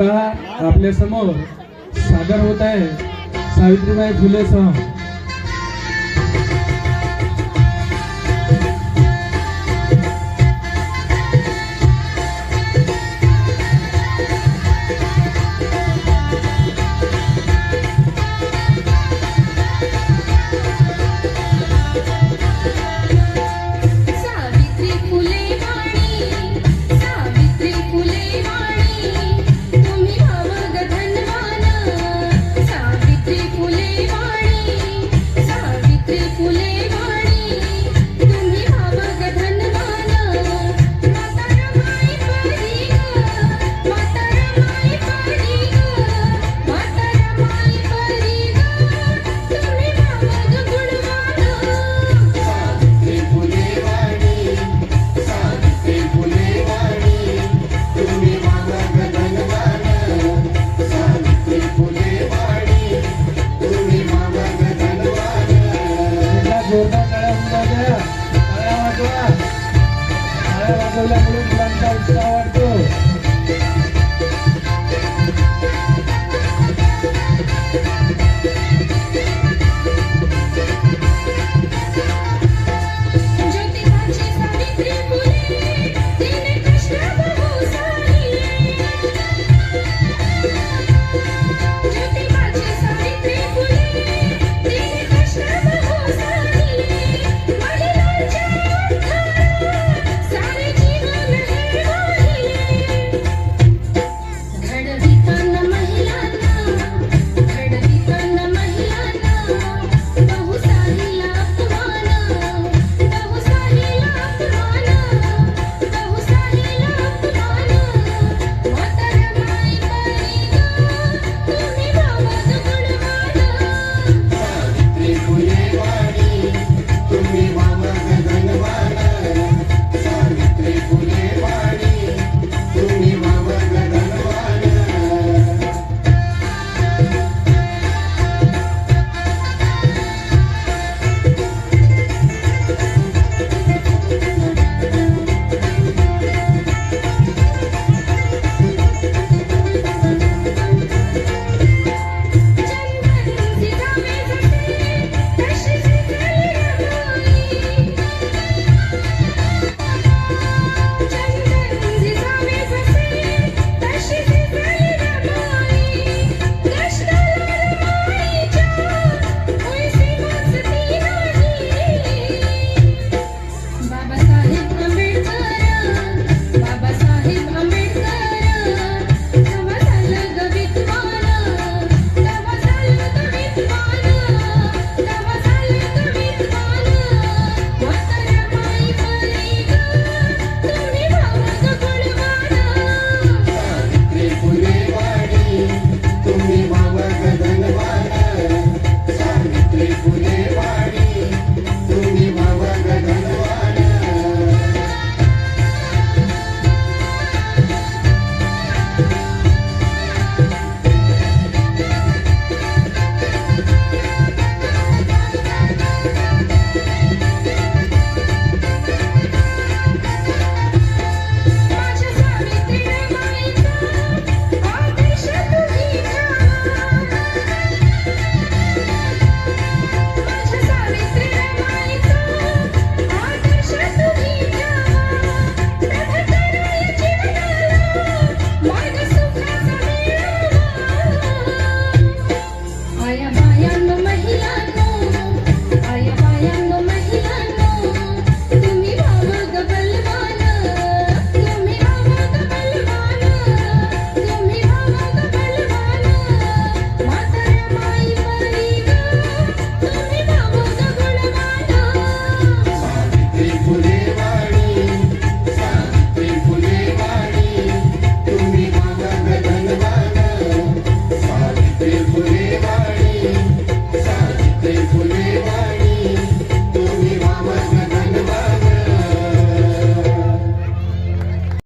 आपल्यासमोर सादर होत आहे सावित्रीबाई फुले सह वाजवल्यामुळे मुलांचा उत्साह वाढतो. What?